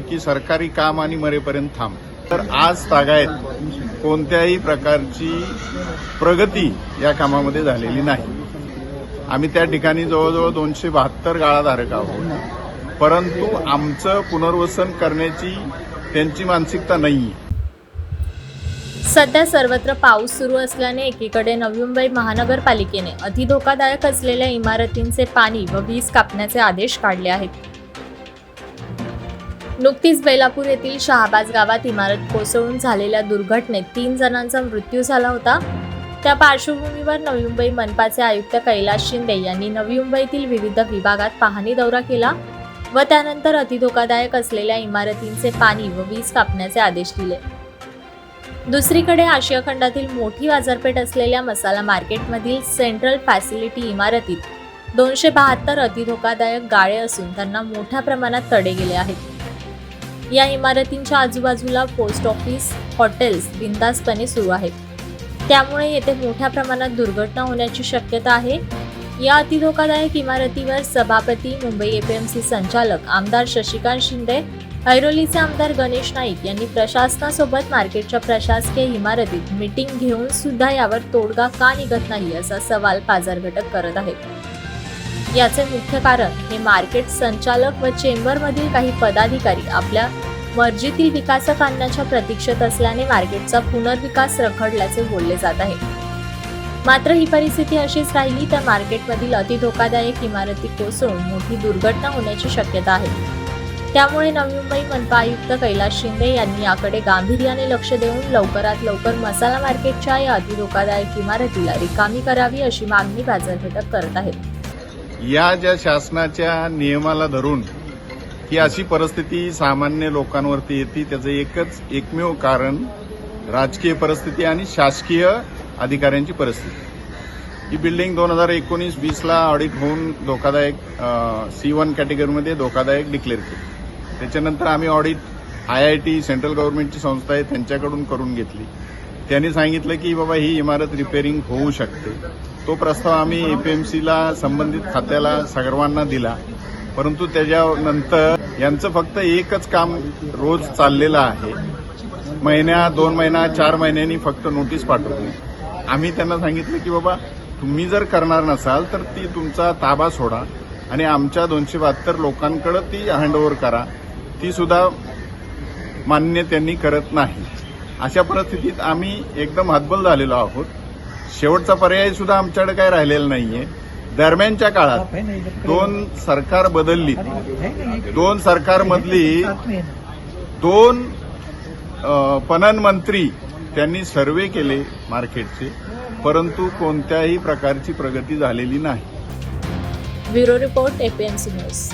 की सरकारी काम आणि मरेपर्यंत थांब. तर आज तागायत कोणत्याही प्रकारची प्रगती या कामामध्ये झालेली नाही. आम्ही त्या ठिकाणी जवळजवळ दोनशे बहात्तर गाळाधारक आहोत. परंतु आमचं पुनर्वसन करण्याची त्यांची मानसिकता नाही सध्या सर्वत्र पाऊस सुरू असल्याने एकीकडे नवी मुंबई महानगरपालिकेने अतिधोकादायक असलेल्या इमारतींचे पाणी व वीज कापण्याचे आदेश काढले आहेत. नुकतीच बेलापूर येथील शहाबाज गावात इमारत कोसळून झालेल्या दुर्घटनेत तीन जणांचा मृत्यू झाला होता. त्या पार्श्वभूमीवर नवी मुंबई मनपाचे आयुक्त कैलास शिंदे यांनी नवी मुंबईतील विविध विभागात पाहणी दौरा केला व त्यानंतर अतिधोकादायक असलेल्या इमारतींचे पाणी व वीज कापण्याचे आदेश दिले. दुसरीकडे आशिया खंडातील मोठी बाजारपेठ असलेल्या मसाला मार्केटमधील सेंट्रल फॅसिलिटी इमारतीत दोनशे बहात्तर अतिधोकादायक गाळे असून त्यांना मोठ्या प्रमाणात तडे गेले आहेत. या इमारतींच्या आजूबाजूला पोस्ट ऑफिस हॉटेल्स बिंदासपणे सुरू आहेत. त्यामुळे येथे मोठ्या प्रमाणात दुर्घटना होण्याची शक्यता आहे. या अतिधोकादायक इमारतीवर सभापती मुंबई एपीएमसी संचालक आमदार शशिकांत शिंदे ऐरोलीचे आमदार गणेश नाईक यांनी प्रशासनासोबत मार्केटच्या प्रशासकीय इमारतीत मीटिंग घेऊन सुद्धा यावर तोडगा का निघत नाही असा सवाल बाजार घटक करत आहेत. याचे मुख्य कारण हे मार्केट संचालक व चेंबरमधील काही पदाधिकारी आपल्या मर्जीतील विकासक आणण्याच्या प्रतीक्षेत असल्याने मार्केटचा पुनर्विकास रखडल्याचे बोलले जात आहे. मात्र ही परिस्थिती अशीच राहिली तर मार्केटमधील अतिधोकादायक इमारती कोसळून मोठी दुर्घटना होण्याची शक्यता आहे. त्यामुळे नवी मुंबई मनपा आयुक्त कैलास शिंदे यांनी याकडे गांभीर्याने लक्ष देऊन लवकरात लवकर मसाला मार्केटच्या या अतिधोकादायक इमारतीला रिकामी करावी अशी मागणी बाजारपेठात करत आहेत. या ज्या शासनाच्या नियमाला धरून ही अशी परिस्थिती सामान्य लोकांवरती येते त्याचं एकच एकमेव कारण राजकीय परिस्थिती आणि शासकीय अधिकाऱ्यांची परिस्थिती. ही बिल्डिंग दोन हजार एकोणीस वीसला ऑडिट होऊन धोकादायक सी वन कॅटेगरीमध्ये धोकादायक डिक्लेअर केली. त्याच्यानंतर आम्ही audit I I T central गव्हर्नमेंटची संस्था आहे त्यांच्याकडून करून घेतली. त्यांनी सांगितलं की बाबा ही इमारत रिपेअरिंग होऊ शकते. तो प्रस्ताव आम्ही एपीएमसीला संबंधित खात्याला सर्वांना दिला. परंतु त्याच्यानंतर यांचं फक्त एकच काम रोज चाललेलं आहे. महिन्या दोन महिना चार महिन्यांनी फक्त नोटीस पाठवली. आम्ही त्यांना सांगितलं की बाबा तुम्ही जर करणार नसाल तर ती तुमचा ताबा सोडा आणि आमच्या दोनशे बहात्तर लोकांकडे ती हँडओव्हर करा. ती सुद्धा मान्य त्यांनी करत नाही. अशा परिस्थितीत आम्ही एकदम हतबल झालेलो आहोत. शेवटचा पर्याय सुद्धा आमच्याकडे काय राहिलेला नाहीये. दरम्यानच्या काळात दोन सरकार बदलली. दोन सरकारमधली दोन पणन मंत्री त्यांनी सर्वे केले मार्केटचे परंतु कोणत्याही प्रकारची प्रगती झालेली नाही. Bureau report APMC news